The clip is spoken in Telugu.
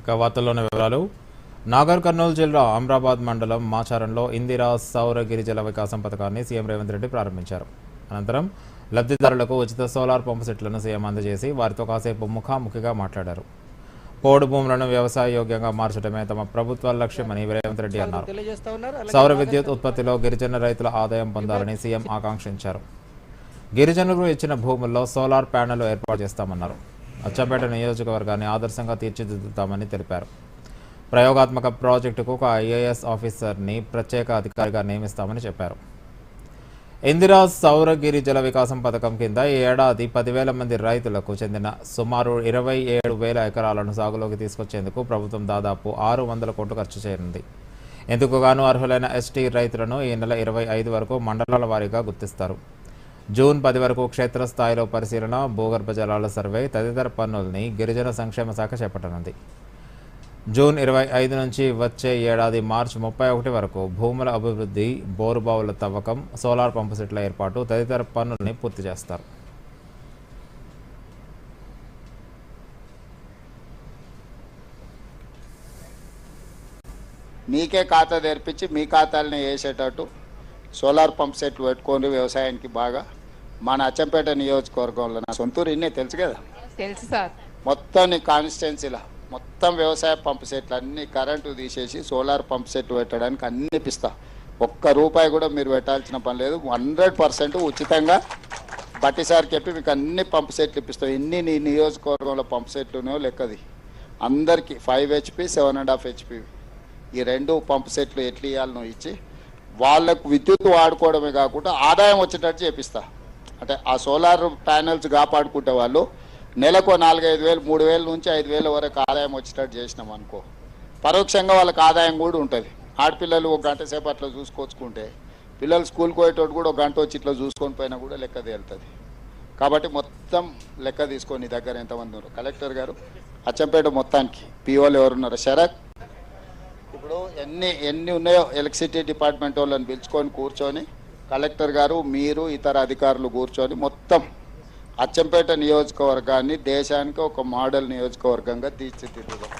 ఇక వార్తల్లోని వివరాలు. నాగర్ కర్నూలు జిల్లా అమ్రాబాద్ మండలం మాచారంలో ఇందిరా సౌర గిరిజల వికాసం పథకాన్ని సీఎం రేవంత్ రెడ్డి ప్రారంభించారు. అనంతరం లబ్ధిదారులకు ఉచిత సోలార్ పంపు సెట్లను సీఎం అందజేసి వారితో కాసేపు ముఖాముఖిగా మాట్లాడారు. పోడు భూములను వ్యవసాయ యోగ్యంగా మార్చడమే తమ ప్రభుత్వ లక్ష్యమని రేవంత్ రెడ్డి అన్నారు. సౌర విద్యుత్ ఉత్పత్తిలో గిరిజన రైతుల ఆదాయం పొందాలని సీఎం ఆకాంక్షించారు. గిరిజనులకు ఇచ్చిన భూముల్లో సోలార్ ప్యానెల్ ఏర్పాటు చేస్తామన్నారు. అచ్చపేట నియోజకవర్గాన్ని ఆదర్శంగా తీర్చిదిద్దుతామని తెలిపారు. ప్రయోగాత్మక ప్రాజెక్టుకు ఒక ఐఏఎస్ ఆఫీసర్ని ప్రత్యేక అధికారిగా నియమిస్తామని చెప్పారు. ఇందిరా సౌరగిరి జల వికాసం పథకం కింద ఈ ఏడాది పదివేల మంది రైతులకు చెందిన సుమారు ఇరవై ఏడు వేల ఎకరాలను సాగులోకి తీసుకొచ్చేందుకు ప్రభుత్వం దాదాపు ఆరు వందల కోట్లు ఖర్చు చేయనుంది. ఇందుకు గాను అర్హులైన ఎస్టీ రైతులను ఈ నెల ఇరవై ఐదు వరకు మండలాల వారీగా గుర్తిస్తారు. జూన్ పది వరకు క్షేత్రస్థాయిలో పరిశీలన భూగర్భ జలాల సర్వే తదితర పనుల్ని గిరిజన సంక్షేమ శాఖ చేపట్టనుంది. జూన్ ఇరవై ఐదు నుంచి వచ్చే ఏడాది మార్చి ముప్పై ఒకటి వరకు భూముల అభివృద్ధి బోరుబావుల తవ్వకం సోలార్ పంపుసెట్ల ఏర్పాటు తదితర పనుల్ని పూర్తి చేస్తారు. మీకే ఖాతా తెరిపించి మీ ఖాతాలని వేసేటట్టు సోలార్ పంప్ సెట్లు పెట్టుకొని వ్యవసాయానికి బాగా. మన అచ్చంపేట నియోజకవర్గంలో నా సొంతూరు ఇన్నే తెలుసు కదా? తెలుసు సార్. మొత్తం నీ కాన్స్టిట్యున్సీలో మొత్తం వ్యవసాయ పంప్ సెట్లు అన్ని కరెంటు తీసేసి సోలార్ పంప్ సెట్ పెట్టడానికి అన్ని ఇప్పిస్తా ఒక్క రూపాయి కూడా మీరు పెట్టాల్సిన పని లేదు. హండ్రెడ్ పర్సెంట్ ఉచితంగా బట్టి సార్ చెప్పి మీకు అన్ని పంప్ సెట్లు ఇప్పిస్తాం. ఎన్ని నీ నియోజకవర్గంలో పంప్ సెట్లు ఉన్నాయో లెక్కది. అందరికీ five HP seven and half HP. ఈ రెండు పంప్ సెట్లు ఎట్లు ఇవ్వాలనో ఇచ్చి? వాళ్ళకు విద్యుత్ వాడుకోవడమే కాకుండా ఆదాయం వచ్చేటట్టు చేపిస్తా. అంటే ఆ సోలార్ ప్యానెల్స్ కాపాడుకుంటే వాళ్ళు నెలకు నాలుగైదు వేలు మూడు వేల నుంచి ఐదు వేల వరకు ఆదాయం వచ్చేటట్టు చేసినాం అనుకో. పరోక్షంగా వాళ్ళకి ఆదాయం కూడా ఉంటుంది. ఆడపిల్లలు ఒక గంట సేపు అట్లా చూసుకొచ్చుకుంటే పిల్లలు స్కూల్కి పోయేటోడు కూడా ఒక గంట వచ్చి ఇట్లా చూసుకొని పోయినా కూడా లెక్క తేలుతుంది. కాబట్టి మొత్తం లెక్క తీసుకొని దగ్గర ఎంతమంది ఉన్నారు? కలెక్టర్ గారు అచ్చంపేట మొత్తానికి పిఓలు ఎవరున్నారు శరత్. ఇప్పుడు ఎన్ని ఎన్ని ఉన్నాయో ఎలక్ట్రిసిటీ డిపార్ట్మెంట్ వాళ్ళని పిలుచుకొని కూర్చొని కలెక్టర్ గారు మీరు ఇతర అధికారులు కూర్చొని మొత్తం అచ్చంపేట నియోజకవర్గాన్ని దేశానికి ఒక మోడల్ నియోజకవర్గంగా తీర్చిదిద్దుదాం.